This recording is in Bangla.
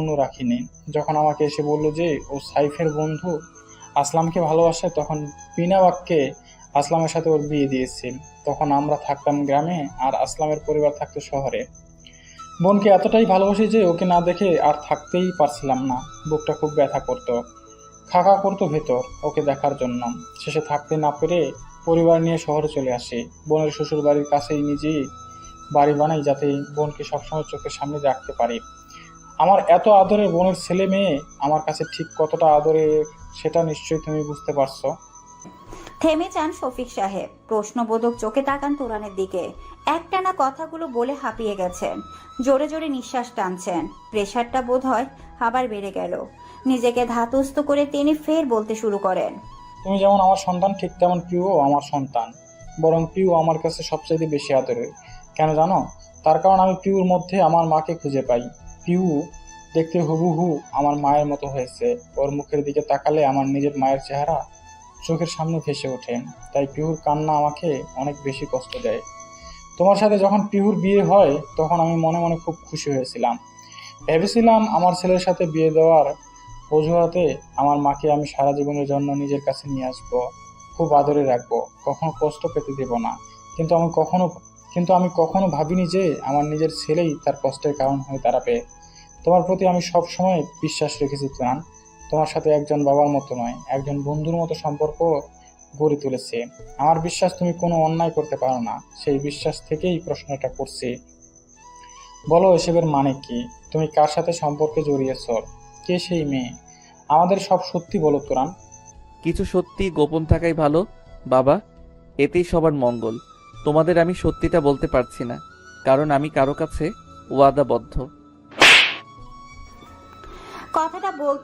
অন্য রাখিনি। যখন আমাকে এসে বলল যে, ও সাইফের বন্ধু, আসলামকে ভালোবাসে? তখন বিনা বাক্যে আসলামের সাথে ওর বিয়ে দিয়েছে। তখন আমরা থাকতাম গ্রামে আর আসলামের পরিবার থাকতো শহরে। বোনকে এতটাই ভালোবাসি যে, ওকে না দেখে আর থাকতেই পারছিলাম না। বুকটা খুব ব্যথা করতো। খাকা করতো ভেতর ওকে দেখার জন্য। শেষে থাকতে না পেরে পরিবার নিয়ে শহরে চলে আসে। বোনের শ্বশুর বাড়ির কাছেই নিজেই বাড়ি বানাই যাতে বোনকে সবসময় চোখের সামনে রাখতে পারি। আমার এত আদরের বোনের ছেলে মেয়ে আমার কাছে ঠিক কতটা আদরের সেটা নিশ্চয়ই তুমি বুঝতে পারছ। থেমে যান শফিক সাহেব। প্রশ্নবোধক চোখে তাকান তোরানের দিকে। একটানা কথাগুলো বলে হাঁপিয়ে গেছেন। জোরে জোরে নিঃশ্বাস টানছেন। প্রেশারটা বোধ হয় আবার বেড়ে গেল। নিজেকে ধাতস্থ করে তিনি ফের বলতে শুরু করেন। তুমি যেমন আমার সন্তান ঠিক তেমন প্রিয় আমার সন্তান। বরং প্রিয় আমার কাছে সবচেয়ে বেশি আদরের। কেন জানো? তার কারণ আমি পিউর মধ্যে আমার মাকে খুঁজে পাই। পিউ দেখতে হুবহু আমার মায়ের মতো হয়েছে। ওর মুখের দিকে তাকালে আমার নিজের মায়ের চেহারা চোখের সামনে ভেসে ওঠে। তাই পিহুর কান্না আমাকে অনেক বেশি কষ্ট দেয়। তোমার সাথে যখন পিহুর বিয়ে হয়, তখন আমি মনে মনে খুব খুশি হয়েছিলাম। ভেবেছিলাম আমার ছেলের সাথে বিয়ে দেওয়ার অজুহাতে আমার মাকে আমি সারা জীবনের জন্য নিজের কাছে নিয়ে আসব, খুব আদরে রাখব, কখনো কষ্ট পেতে দেব না। কিন্তু আমি কখনো কিন্তু আমি কখনো ভাবিনি যে আমার নিজের ছেলেই তার কষ্টের কারণ হয়ে দাঁড়াবে। তোমার প্রতি আমি সব সময় বিশ্বাস রেখেছি তুরান তোমার সাথে একজন বাবার মতো নয়, একজন বন্ধুর মতো সম্পর্ক গড়ে তুলেছে। আমার বিশ্বাস তুমি কোনো অন্যায় করতে পারো না, সেই বিশ্বাস থেকেই প্রশ্নটা করছি। বলো, এসবের মানে কি? তুমি কার সাথে সম্পর্কে জড়িয়েছ? কে সেই মেয়ে? আমাদের সব সত্যি বলো তোরান কিছু সত্যি গোপন থাকাই ভালো, বাবা। এতেই সবার মঙ্গল। তোমাদের আমি সত্যিটা বলতে পারছি না কারণ আমি কারও কাছে ওয়াদাবদ্ধ। কথাটা বল